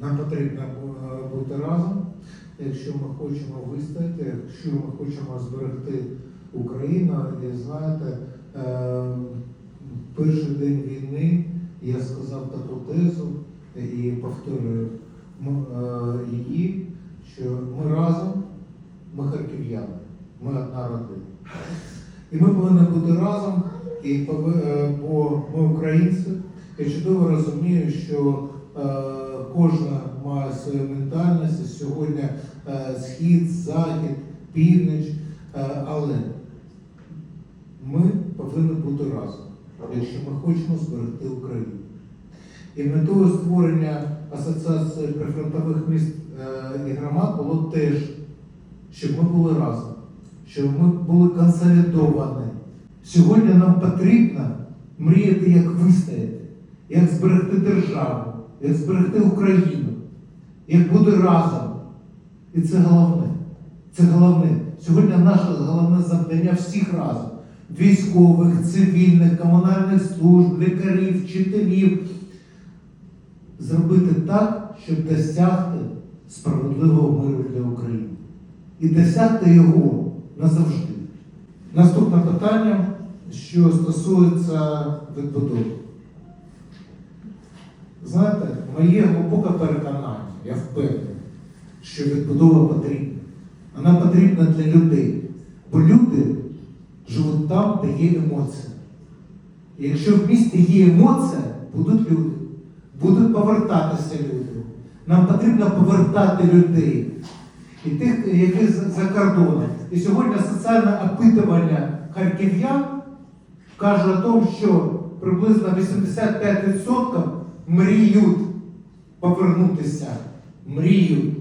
Нам потрібно е, бути разом, якщо ми хочемо вистояти, якщо ми хочемо зберегти Україну. І знаєте, е, перший день війни я сказав таку тезу і повторюю е, її, що ми разом, ми харків'яни, ми одна родина. І ми повинні бути разом, і бо ми українці. Я чудово розумію, що кожна має свою ментальність. Сьогодні е, схід, захід, північ, е, але ми повинні бути разом, якщо ми хочемо зберегти Україну. І метою створення асоціації прифронтових міст е, і громад було теж, щоб ми були разом, щоб ми були консолідовані. Сьогодні нам потрібно мріяти, як вистояти, як зберегти державу, як зберегти Україну, як бути разом. І це головне. Це головне. Сьогодні наше головне завдання всіх разом. Військових, цивільних, комунальних служб, лікарів, вчителів. Зробити так, щоб досягти справедливого миру для України. І досягти його назавжди. Наступне питання, що стосується відбудови. Знаєте, моє глибоке переконання, я впевнений, що відбудова потрібна. Вона потрібна для людей. Бо люди живуть там, де є емоція. І якщо в місті є емоція, будуть люди, будуть повертатися люди. Нам потрібно повертати людей. І тих, які за кордоном. І сьогодні соціальне опитування харків'ян каже о тому, що приблизно 85% мріють повернутися. Мріють.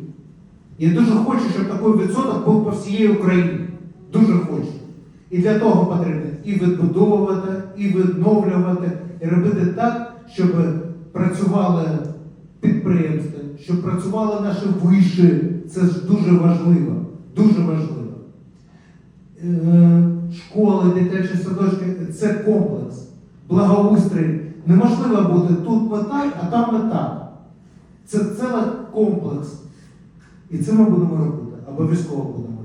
Я дуже хочу, щоб такий відсоток був по всієї Україні. Дуже хочу. І для того потрібно і відбудовувати, і відновлювати, і робити так, щоб працювали підприємства, щоб працювали наші виші. Це ж дуже важливо. Дуже важливо. Е, Школи, дитячі садочки це комплекс. Благоустрій. Неможливо бути тут не так, а там не так. Це цілий комплекс. І це ми будемо робити. Обов'язково будемо.